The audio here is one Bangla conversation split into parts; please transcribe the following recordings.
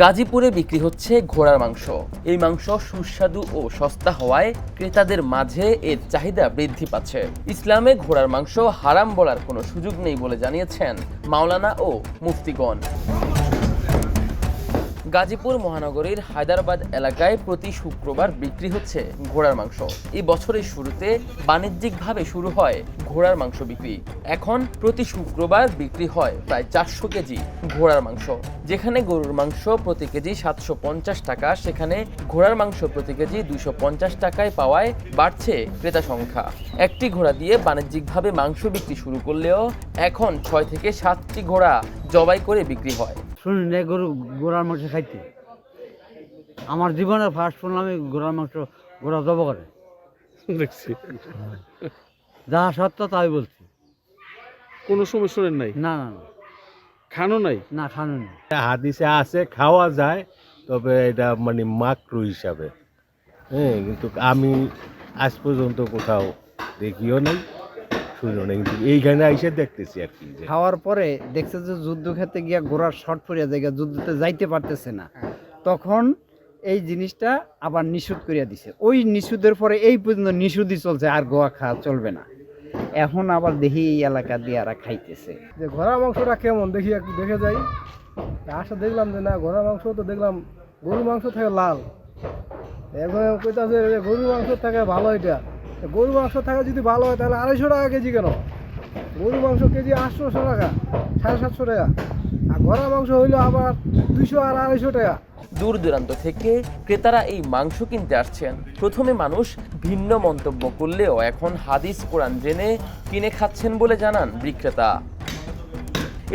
গাজীপুরে বিক্রি হচ্ছে ঘোড়ার মাংস। এই মাংস সুস্বাদু ও সস্তা হওয়ায় ক্রেতাদের মাঝে এর চাহিদা বৃদ্ধি পাচ্ছে। ইসলামে ঘোড়ার মাংস হারাম বলার কোনো সুযোগ নেই বলে জানিয়েছেন মাওলানা ও মুফতিগণ। গাজীপুর মহানগরীর হায়দ্রাবাদ এলাকায় প্রতি শুক্রবার বিক্রি হচ্ছে ঘোড়ার মাংস। এই বছরের শুরুতে বাণিজ্যিকভাবে শুরু হয় ঘোড়ার মাংস বিক্রি। এখন প্রতি শুক্রবার বিক্রি হয় প্রায় চারশো কেজি ঘোড়ার মাংস। যেখানে গরুর মাংস প্রতি কেজি সাতশো পঞ্চাশ টাকা সেখানে ঘোড়ার মাংস প্রতি কেজি দুশো পঞ্চাশ টাকায় পাওয়ায় বাড়ছে ক্রেতা সংখ্যা। একটি ঘোড়া দিয়ে বাণিজ্যিকভাবে মাংস বিক্রি শুরু করলেও এখন ছয় থেকে সাতটি ঘোড়া জবাই করে বিক্রি হয়। শুনুন না গরু ঘোড়ার মাংস খাইতে। আমার জীবনে ফার্স্ট শুনলাম আমি গোড়ার মাংস ঘোড়া জব করে। দেখছি। যা সত্য তাই বলছি। কোনো সময় শোনেন নাই? না না না। খানো নাই? না খানো না হাদিসে আছে খাওয়া যায় তবে এটা মানে মাকরু হিসাবে। হ্যাঁ কিন্তু আমি আজ পর্যন্ত কোথাও দেখিও নাই শুনিও নাই কিন্তু এইখানে এসে দেখতেছি আর কি যে খাওয়ার পরে দেখছে যে যুদ্ধ খেতে গিয়া ঘোড়ার শর্ট পড়িয়া যায় যুদ্ধতে যাইতে পারতেছে না। তখন এই জিনিসটা আবার নিষুধ করিয়া দিছে। ওই নিষুধের পরে এই পর্যন্ত নিষুধই চলছে আর গোয়া খাওয়া চলবে না। এখন আবার দেখি এই এলাকা দিয়ে আর খাইতেছে। যে ঘোড়া মাংসটা কেমন? দেখি একটু দেখে যাই। আসা দেখলাম যে না ঘোড়া মাংস তো দেখলাম গরু মাংস থাকে লাল। এখন কইতাছে যে গরু মাংস থাকে ভালো এটা। গরু মাংস থাকে যদি ভালো হয় তাহলে আড়াইশো টাকা কেজি কেন? গরু মাংস কেজি আটশোশো টাকা, সাড়ে সাতশো টাকা। আর মাংস হইল আবার দুইশো আর আড়াইশো টাকা। দূর দূরান্ত থেকে ক্রেতারা এই মাংস কিনতে আসছেন। প্রথমে মানুষ ভিন্ন মন্তব্য করলেও এখন হাদিস কোরআন জেনে কিনে খাচ্ছেন বলে জানান বিক্রেতা।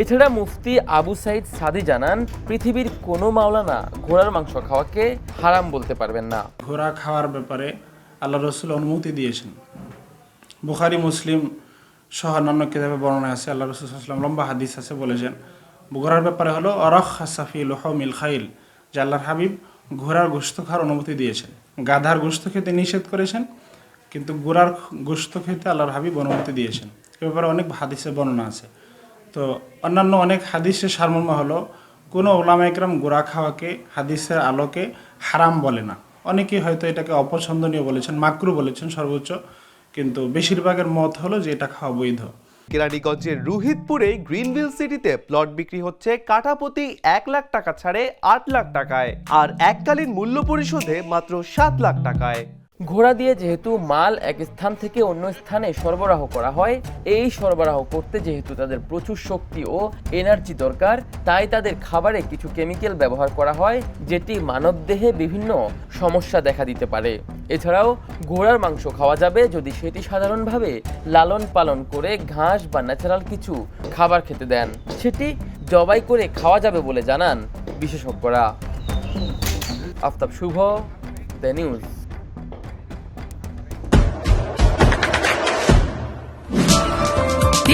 এছাড়া মুফতি আবু সাইদ সাদি জানান পৃথিবীর কোনো মাওলানা ঘোড়ার মাংস খাওয়াকে হারাম বলতে পারবেন না। ঘোড়া খাওয়ার ব্যাপারে আল্লাহ রসুল অনুমতি দিয়েছেন। বুখারি মুসলিম সহ অন্যান্য কিতাবে বর্ণনা আছে আল্লাহ রসুল লম্বা হাদিস আছে বলেছেন ঘোড়ার ব্যাপারে হলো অরখ হাসাফি লোহমিল খাইল। যে আল্লাহর হাবিব ঘোড়ার গোস্ত খাওয়ার অনুমতি দিয়েছেন। গাধার গোস্ত খেতে নিষেধ করেছেন, কিন্তু ঘোড়ার গোস্ত খেতে আল্লাহর হাবিব অনুমতি দিয়েছেন। এ ব্যাপারে অনেক হাদিসে বর্ণনা আছে। তো অন্যান্য অনেক হাদিসের সারমর্ম হলো, কোনো ওলামা একরাম গোড়া খাওয়াকে হাদিসের আলোকে হারাম বলে না। অনেকেই হয়তো এটাকে অপছন্দনীয় বলেছেন, মাকরু বলেছেন সর্বোচ্চ, কিন্তু বেশিরভাগের মত হলো যে এটা খাওয়া বৈধ। কেরানীগঞ্জের রুহিতপুরে গ্রিনভিল সিটিতে প্লট বিক্রি হচ্ছে কাঠাপতি এক লাখ টাকা ছাড়ে আট লাখ টাকায়, আর এককালীন মূল্য পরিশোধে মাত্র সাত লাখ টাকায়। ঘোড়া দিয়ে যেহেতু মাল এক স্থান থেকে অন্য স্থানে সরবরাহ করা হয়, এই সরবরাহ করতে যেহেতু তাদের প্রচুর শক্তি ও এনার্জি দরকার, তাই তাদের খাবারে কিছু কেমিক্যাল ব্যবহার করা হয়, যেটি মানবদেহে বিভিন্ন সমস্যা দেখা দিতে পারে। এছাড়াও, ঘোড়ার মাংস খাওয়া যাবে যদি সেটি সাধারণভাবে লালন পালন করে ঘাস বা ন্যাচারাল কিছু খাবার খেতে দেন। সেটি জবাই করে খাওয়া যাবে বলে জানান বিশেষজ্ঞরা। Aftab Shuvo, the news.